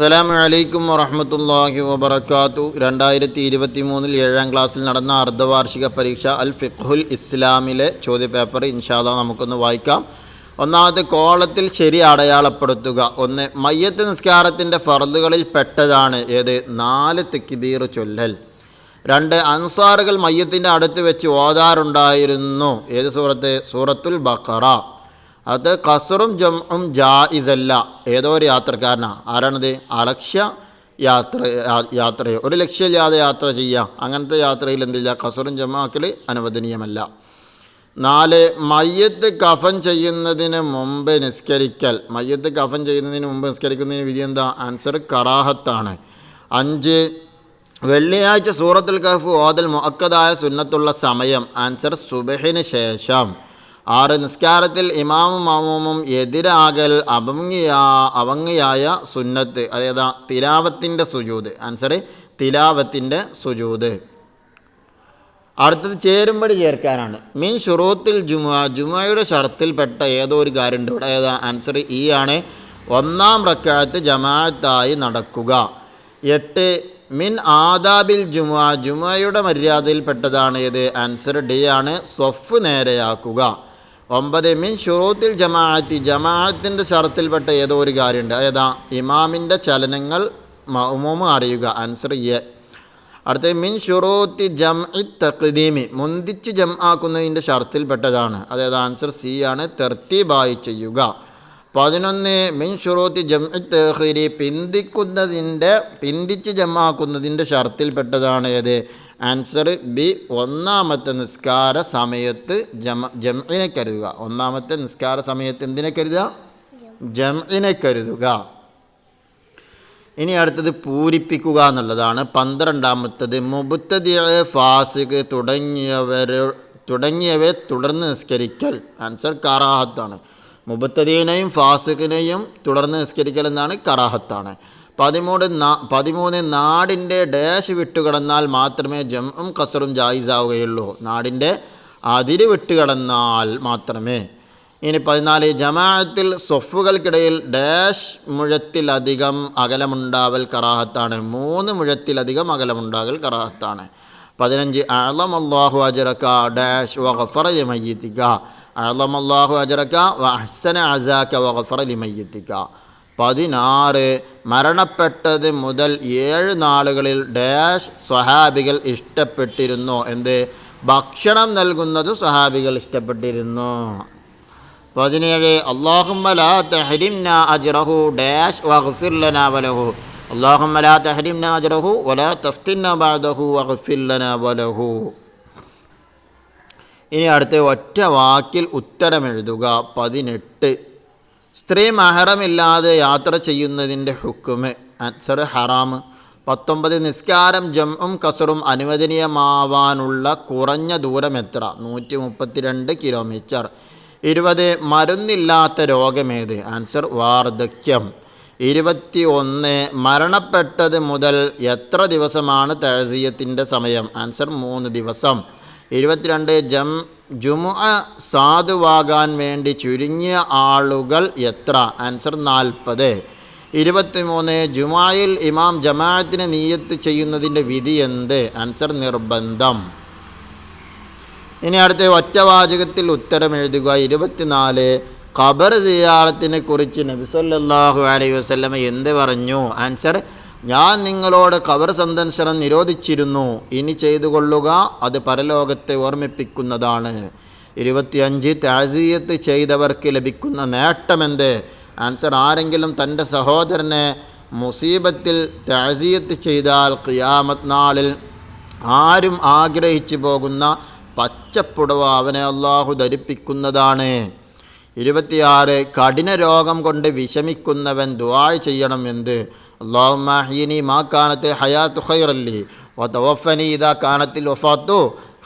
അസ്സലാമു അലൈക്കും വറഹമത്തല്ലാഹി വബർക്കാത്തു രണ്ടായിരത്തി ഇരുപത്തി മൂന്നിൽ ഏഴാം ക്ലാസ്സിൽ നടന്ന അർദ്ധവാർഷിക പരീക്ഷ അൽ ഫിഖ്ഹുൽ ഇസ്ലാമിലെ ചോദ്യപേപ്പർ. ഇൻഷാല്ല നമുക്കൊന്ന് വായിക്കാം. ഒന്നാമത്തെ കോളത്തിൽ ശരി അടയാളപ്പെടുത്തുക. ഒന്ന് മയ്യത്ത് നിസ്കാരത്തിന്റെ ഫർദുകളിൽ പെട്ടതാണ്. ഏത്? നാല് തെക്കിബീർ ചൊല്ലൽ. രണ്ട് അൻസാറുകൾ മയ്യത്തിന്റെ അടുത്ത് വെച്ച് ഓതാറുണ്ടായിരുന്നു. ഏത് സൂറത്ത്? സൂറത്തുൽ ബഖറ. അത് കസറും ജംഉം ജായിസല്ല. ഏതോ ഒരു യാത്രക്കാരനാണ് ആരാണത്? അലക്ഷ്യ യാത്ര യാത്രയോ. ഒരു ലക്ഷ്യമില്ലാതെ യാത്ര ചെയ്യാം. അങ്ങനത്തെ യാത്രയിൽ എന്തില്ല. കസറും ജമാക്കൽ അനുവദനീയമല്ല. നാല് മയ്യത്ത് കഫൻ ചെയ്യുന്നതിന് മുമ്പ് നിസ്കരിക്കൽ. മയ്യത്ത് കഫൻ ചെയ്യുന്നതിന് മുമ്പ് നിസ്കരിക്കുന്നതിന് വിധി എന്താ? ആൻസർ കറാഹത്താണ്. അഞ്ച് വെള്ളിയാഴ്ച സൂറത്തുൽ കഫ് ഓതൽ മുഅക്കദായ സുന്നത്തുള്ള സമയം. ആൻസർ സുബഹിന് ശേഷം. ആറ് നിസ്കാരത്തിൽ ഇമാമും മാമൂമും എതിരാകൽ അഭംഗിയാ അവങ്ങിയായ സുന്നത്ത്. അതായത് തിലാവത്തിന്റെ സുജൂത്. ആൻസർ തിലാവത്തിന്റെ സുജൂത്. അടുത്തത് ചേരുമ്പടി ചേർക്കാനാണ്. മീൻ ഷുറൂത്തിൽ ജുമ ജുമയുടെ ഷർത്തിൽപ്പെട്ട ഏതോ ഒരു കാര്യമുണ്ട് ഇവിടെ. ഏതാ ആൻസർ ഈ ആണ്. ഒന്നാം റക്കാത്ത് ജമാഅത്തായി നടക്കുക. എട്ട് മിൻ ആദാബിൽ ജുമ ജുമയുടെ മര്യാദയിൽപ്പെട്ടതാണ് ഏത്? ആൻസർ ഡി ആണ്. സ്വഫ് നേരെയാക്കുക. ഒമ്പത് മിൻ ഷുറൂത്തിൽ ജമാഅത്തി. ജമാഅത്തിന്റെ ഷർത്തിൽപ്പെട്ട ഏതോ ഒരു കാര്യമുണ്ട്. ഏതാ ഇമാമിന്റെ ചലനങ്ങൾ മൗമൂമ് അറിയുക. ആൻസർ എ അടുത്ത മിൻ ഷുറൂത്തി ജം ഇ തഖ്ദീമി. മുന്തിച്ച് ജം ആക്കുന്നതിന്റെ ഷർത്തിൽപ്പെട്ടതാണ് അതായത് ആൻസർ സി ആണ്. തെർത്തിബായി ചെയ്യുക. പതിനൊന്ന് മിൻ ഷുറൂത്തി ജം ഇ തഖീരി പിന്തിക്കുന്നതിന്റെ പിന്തിച്ച് ജം ആക്കുന്നതിന്റെ ഷർത്തിൽപ്പെട്ടതാണ് ഏത്? ആൻസർ ബി ഒന്നാമത്തെ നിസ്കാര സമയത്ത് ജമ ജംഇനെ കരുതുക. ഒന്നാമത്തെ നിസ്കാര സമയത്ത് എന്തിനെ കരുതുക? ജംഇനെ കരുതുക. ഇനി അടുത്തത് പൂരിപ്പിക്കുക എന്നുള്ളതാണ്. പന്ത്രണ്ടാമത്തത് മുബുത്തതിയായ ഫാസിഖ് തുടങ്ങിയവർ തുടങ്ങിയവയെ തുടർന്ന് നിസ്കരിക്കൽ. ആൻസർ കറാഹത്താണ്. മുബത്തദീനെയും ഫാസിഖിനെയും തുടർന്ന് നിസ്കരിക്കൽ എന്നാണ് കറാഹത്താണ്. പതിമൂന്ന് പതിമൂന്ന് നാടിന്റെ ഡാഷ് വിട്ടുകിടന്നാൽ മാത്രമേ ജമ്മും കസറും ജായിസാവുകയുള്ളൂ. നാടിന്റെ അതിര് വിട്ടുകിടന്നാൽ മാത്രമേ. ഇനി പതിനാല് ജമാഅത്തിൽ സൊഫുകൾക്കിടയിൽ ഡാഷ് മുഴത്തിലധികം അകലമുണ്ടാവൽ കറാഹത്താണ്. മൂന്ന് മുഴത്തിലധികം അകലമുണ്ടാകൽ കറാഹത്താണ്. പതിനഞ്ച് അളം അള്ളാഹു അജറക്ക ഡാഷ് വഖഫറ ലിമയ്യത്തിക്ക അളം അള്ളാഹു അജറക്ക വഹ്സന അസാക്ക വഖഫറ ലിമയ്യത്തിക്ക പതിനാറ് മരണപ്പെട്ടത് മുതൽ ഏഴ് നാളുകളിൽ ഡാഷ് സ്വഹാബികൾ ഇഷ്ടപ്പെട്ടിരുന്നു. എന്ത്? ഭക്ഷണം നൽകുന്നത് സ്വഹാബികൾ ഇഷ്ടപ്പെട്ടിരുന്നു. പതിനേഴ് അള്ളാഹുമ്മ ലാ തഹരിംന അജ്റഹു ഡാഷ് വഗ്ഫിർ ലനാ വലഹു. അള്ളാഹുമ്മ ലാ തഹരിംന അജ്റഹു വലാ തഫ്തിന്ന ലനാ വലഹു. ഇനി അടുത്ത ഒറ്റ വാക്കിൽ ഉത്തരമെഴുതുക പതിനെട്ട് സ്ത്രീ മഹറമില്ലാതെ യാത്ര ചെയ്യുന്നതിന്റെ ഹുക്കുമ് ആൻസർ ഹറാമ് പത്തൊമ്പത് നിസ്കാരം ജംഉം കസറും അനുവദനീയമാവാനുള്ള കുറഞ്ഞ ദൂരം എത്ര? നൂറ്റി മുപ്പത്തിരണ്ട് കിലോമീറ്റർ. ഇരുപത് മരുന്നില്ലാത്ത രോഗമേത്? ആൻസർ വാർദ്ധക്യം. ഇരുപത്തി ഒന്ന് മരണപ്പെട്ടത് മുതൽ എത്ര ദിവസമാണ് തഹസീയത്തിന്റെ സമയം? ആൻസർ മൂന്ന് ദിവസം. ഇരുപത്തിരണ്ട് ജം ജുമുഅ സാധുവാകാൻ വേണ്ടി ചുരുങ്ങിയ ആളുകൾ എത്ര? ആൻസർ നാൽപ്പത്. ഇരുപത്തിമൂന്ന് ജുമായിൽ ഇമാം ജമാഅത്തിന് നീയത്ത് ചെയ്യുന്നതിന്റെ വിധി എന്ത്? ആൻസർ നിർബന്ധം. ഇനി അടുത്ത ഒറ്റവാചകത്തിൽ ഉത്തരം എഴുതുക. ഇരുപത്തിനാല് ഖബർ സിയാറത്തിനെ കുറിച്ച് നബിസല്ലാഹു അലൈഹി വസ്ലമ എന്ത് പറഞ്ഞു? ആൻസർ ഞാൻ നിങ്ങളോട് കവർ സന്ദർശനം നിരോധിച്ചിരുന്നു. ഇനി ചെയ്തു കൊള്ളുക അത് പരലോകത്തെ ഓർമ്മിപ്പിക്കുന്നതാണ്. ഇരുപത്തിയഞ്ച് താസീയത്ത് ചെയ്തവർക്ക് ലഭിക്കുന്ന നേട്ടമെന്ത്? ആൻസർ ആരെങ്കിലും തന്റെ സഹോദരനെ മുസീബത്തിൽ താസീയത്ത് ചെയ്താൽ ഖിയാമത് നാളിൽ ആരും ആഗ്രഹിച്ചു പോകുന്ന പച്ചപ്പുടവ അവനെ അള്ളാഹു ധരിപ്പിക്കുന്നതാണ്. ഇരുപത്തിയാറ് കഠിന രോഗം കൊണ്ട് വിഷമിക്കുന്നവൻ ദുആ ചെയ്യണം എന്ത്? അള്ളാഹുമാഹിനി മാ കാനത്ത് ഹയാത്തു ഖൈറല്ലി വ തവഫനി ഇതാ കാനത്തിൽ വഫാത്തു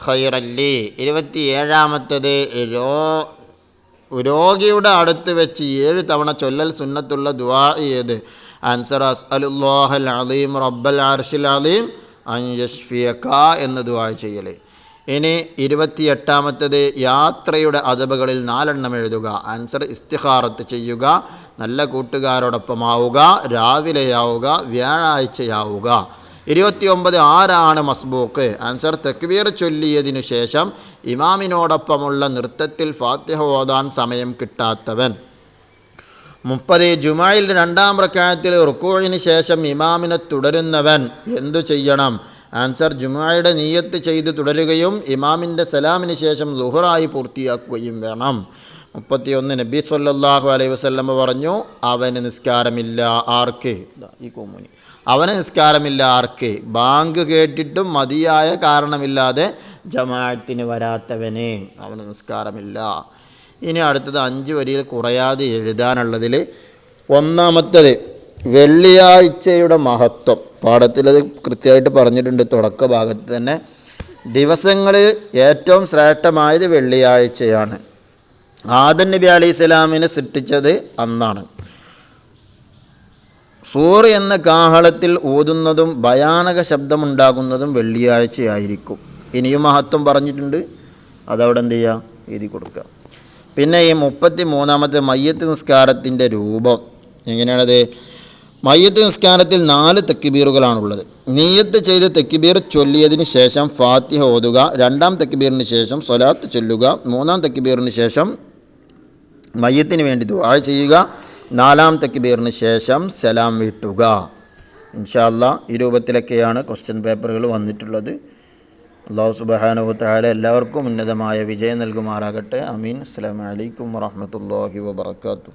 ഖൈറല്ലി. ഇരുപത്തി ഏഴാമത്തത് രോ രോഗിയുടെ അടുത്ത് വെച്ച് ഏഴ് തവണ ചൊല്ലൽ സുന്നത്തുള്ള ദുആ ഏത്? ആൻസർ അസ്അലുല്ലാഹൽ അലീം റബ്ബൽ അർഷിൽ അലീം അൻ യഷ്ഫിയക എന്ന് ദുആ ചെയ്യൽ. ഇനി ഇരുപത്തിയെട്ടാമത്തത് യാത്രയുടെ അതബുകളിൽ നാലെണ്ണം എഴുതുക. ആൻസർ ഇസ്തിഹാറത്ത് ചെയ്യുക. നല്ല കൂട്ടുകാരോടൊപ്പമാവുക രാവിലെയാവുക വ്യാഴാഴ്ചയാവുക. ഇരുപത്തിയൊമ്പത് ആരാണ് മസ്ബൂക്ക്? ആൻസർ തെക്വീർ ചൊല്ലിയതിനു ശേഷം ഇമാമിനോടൊപ്പമുള്ള നൃത്തത്തിൽ ഫാത്തിഹ ഓതാൻ സമയം കിട്ടാത്തവൻ. മുപ്പത് ജുമായിൽ രണ്ടാം പ്രക്കായത്തിൽ റുക്കോഴിന് ശേഷം ഇമാമിനെ തുടരുന്നവൻ എന്തു ചെയ്യണം? ആൻസർ ജുമായുടെ നീയത്ത് ചെയ്ത് തുടരുകയും ഇമാമിന്റെ സലാമിന് ശേഷം ലുഹറായി പൂർത്തിയാക്കുകയും വേണം. മുപ്പത്തിയൊന്ന് നബി സല്ലല്ലാഹു അലൈഹി വസല്ലമ പറഞ്ഞു അവന് നിസ്കാരമില്ല ആർക്ക്? ഈ കോമുനി. അവന് നിസ്കാരമില്ല ആർക്ക്? ബാങ്ക് കേട്ടിട്ടും മതിയായ കാരണമില്ലാതെ ജമാഅത്തിന് വരാത്തവന് അവന് നിസ്കാരമില്ല. ഇനി അടുത്തത് അഞ്ച് വരിയിൽ കുറയാതെ എഴുതാനുള്ളതിൽ ഒന്നാമത്തത് വെള്ളിയാഴ്ചയുടെ മഹത്വം. പാഠത്തിലത് കൃത്യമായിട്ട് പറഞ്ഞിട്ടുണ്ട്. തുടക്ക ഭാഗത്ത് തന്നെ ദിവസങ്ങളിൽ ഏറ്റവും ശ്രേഷ്ഠമായത് വെള്ളിയാഴ്ചയാണ്. ആദൻ നബി അലൈഹി സ്വലാമിനെ സൃഷ്ടിച്ചത് അന്നാണ്. സൂർ എന്ന കാഹളത്തിൽ ഊതുന്നതും ഭയാനക ശബ്ദമുണ്ടാകുന്നതും വെള്ളിയാഴ്ചയായിരിക്കും. ഇനിയും മഹത്വം പറഞ്ഞിട്ടുണ്ട്. അതവിടെ എന്ത് ചെയ്യുക എഴുതി കൊടുക്കുക പിന്നെ ഈ മുപ്പത്തി മൂന്നാമത്തെ മയ്യത്ത് നിസ്കാരത്തിന്റെ രൂപം. എങ്ങനെയാണത്? മയ്യത്ത് നിസ്കാരത്തിൽ നാല് തെക്കിബീറുകളാണുള്ളത്. നീയത്ത് ചെയ്ത് തെക്കിബീർ ചൊല്ലിയതിന് ശേഷം ഫാത്തിഹ ഓതുക രണ്ടാം തെക്കിബീറിന് ശേഷം സ്വലാത്ത് ചൊല്ലുക മൂന്നാം തെക്കിബീറിന് ശേഷം മയ്യത്തിന് വേണ്ടി ദുആ ചെയ്യുക. നാലാം തെക്കിബീറിന് ശേഷം സലാം വീട്ടുക. ഇൻഷാല്ല ഈ രൂപത്തിലൊക്കെയാണ് ക്വസ്റ്റ്യൻ പേപ്പറുകൾ വന്നിട്ടുള്ളത്. അള്ളാഹു സുബാനുഹു താല എല്ലാവർക്കും ഉന്നതമായ വിജയം നൽകുമാറാകട്ടെ. അമീൻ. അസ്സാം വലൈക്കും വാഹമത്തല്ലാഹി വാബർക്കാത്തു